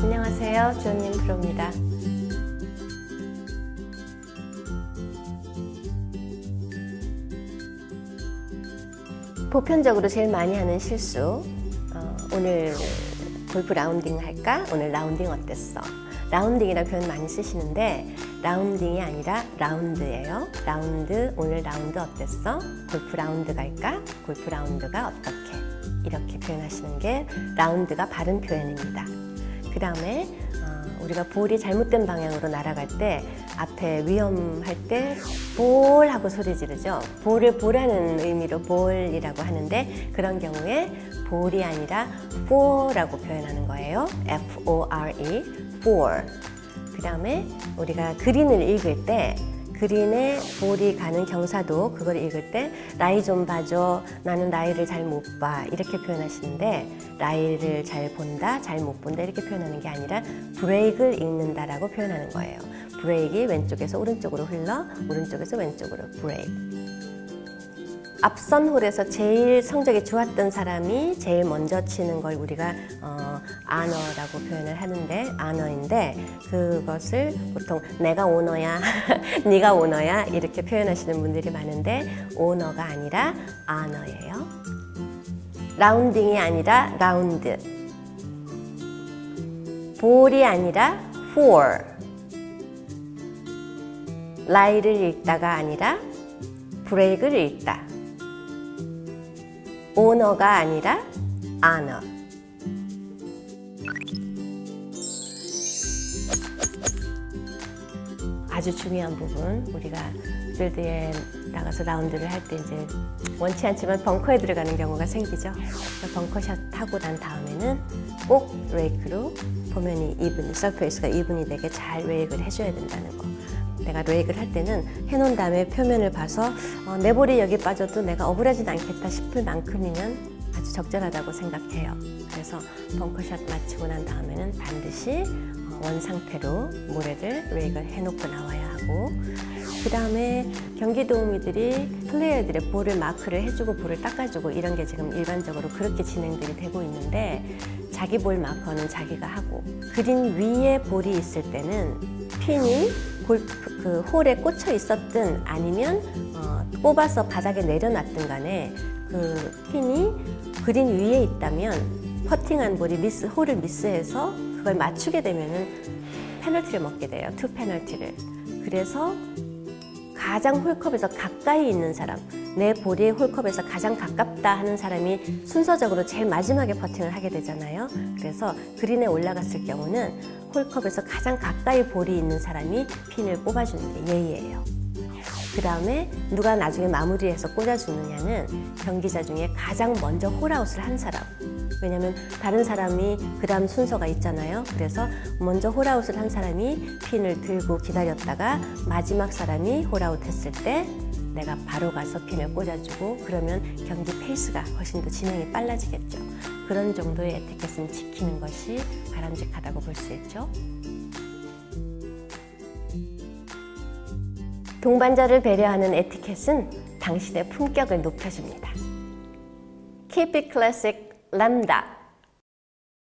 안녕하세요. 주원님 프로입니다. 보편적으로 제일 많이 하는 실수. 어, 오늘 골프 라운딩 할까? 오늘 라운딩 어땠어? 라운딩이라는 표현 많이 쓰시는데 라운딩이 아니라 라운드예요. 라운드, 오늘 라운드 어땠어? 골프 라운드 갈까? 골프 라운드가 어떻게? 이렇게 표현하시는 게 라운드가 바른 표현입니다. 그 다음에 어, 우리가 볼이 잘못된 방향으로 날아갈 때 앞에 위험할 때 볼 하고 소리 지르죠. 볼을 보라는 의미로 볼이라고 하는데 그런 경우에 볼이 아니라 for라고 표현하는 거예요. F-O-R-E, for. 그 다음에 우리가 그린을 읽을 때 그린에 볼이 가는 경사도 그걸 읽을 때 라이 좀 봐줘 나는 라이를 잘 못 봐 이렇게 표현하시는데 라이를 잘 본다 잘 못 본다 이렇게 표현하는 게 아니라 브레이크를 읽는다라고 표현하는 거예요. 브레이크가 왼쪽에서 오른쪽으로 흘러 오른쪽에서 왼쪽으로 브레이크 앞선 홀에서 제일 성적이 좋았던 사람이 제일 먼저 치는 걸 우리가 어, 아너라고 표현을 하는데 아너인데 그것을 보통 내가 오너야, 네가 오너야 이렇게 표현하시는 분들이 많은데 오너가 아니라 아너예요. 라운딩이 아니라 라운드. 볼이 아니라 for. 라이를 읽다가 아니라 브레이크를 읽다. 오너가 아니라 아너. 아주 중요한 부분 우리가 필드에 나가서 라운드를 할 때 이제 원치 않지만 벙커에 들어가는 경우가 생기죠. 벙커샷 하고 난 다음에는 꼭 레이크로 포면이 이분, 서페이스가 이분이 되게 잘 레이크를 해줘야 된다는 거. 내가 레이크를 할 때는 해놓은 다음에 표면을 봐서 어, 내 볼이 여기 빠져도 내가 억울하진 않겠다 싶을 만큼이면 아주 적절하다고 생각해요. 그래서 벙커샷 마치고 난 다음에는 반드시 어, 원 상태로 모래를 레이크를 해놓고 나와야 하고 그 다음에 경기 도우미들이 플레이어들의 볼을 마크를 해주고 볼을 닦아주고 이런 게 지금 일반적으로 그렇게 진행들이 되고 있는데 자기 볼 마커는 자기가 하고 그린 위에 볼이 있을 때는 핀이 골프 그 홀에 꽂혀 있었든 아니면 어, 뽑아서 바닥에 내려놨든 간에 그 핀이 그린 위에 있다면 퍼팅한 볼이 미스 홀을 미스해서 그걸 맞추게 되면은 페널티를 먹게 돼요. 투 페널티를. 그래서 가장 홀컵에서 가까이 있는 사람, 내 볼이 홀컵에서 가장 가깝다 하는 사람이 순서적으로 제일 마지막에 퍼팅을 하게 되잖아요. 그래서 그린에 올라갔을 경우는 홀컵에서 가장 가까이 볼이 있는 사람이 핀을 뽑아주는 게 예의예요. 그 다음에 누가 나중에 마무리해서 꽂아주느냐는 경기자 중에 가장 먼저 홀아웃을 한 사람. 왜냐면 다른 사람이 그 다음 순서가 있잖아요. 그래서 먼저 홀아웃을 한 사람이 핀을 들고 기다렸다가 마지막 사람이 홀아웃 했을 때 내가 바로 가서 핀을 꽂아주고 그러면 경기 페이스가 훨씬 더 진행이 빨라지겠죠. 그런 정도의 에티켓은 지키는 것이 바람직하다고 볼 수 있죠. 동반자를 배려하는 에티켓은 당신의 품격을 높여줍니다. Keep it classic, 람다.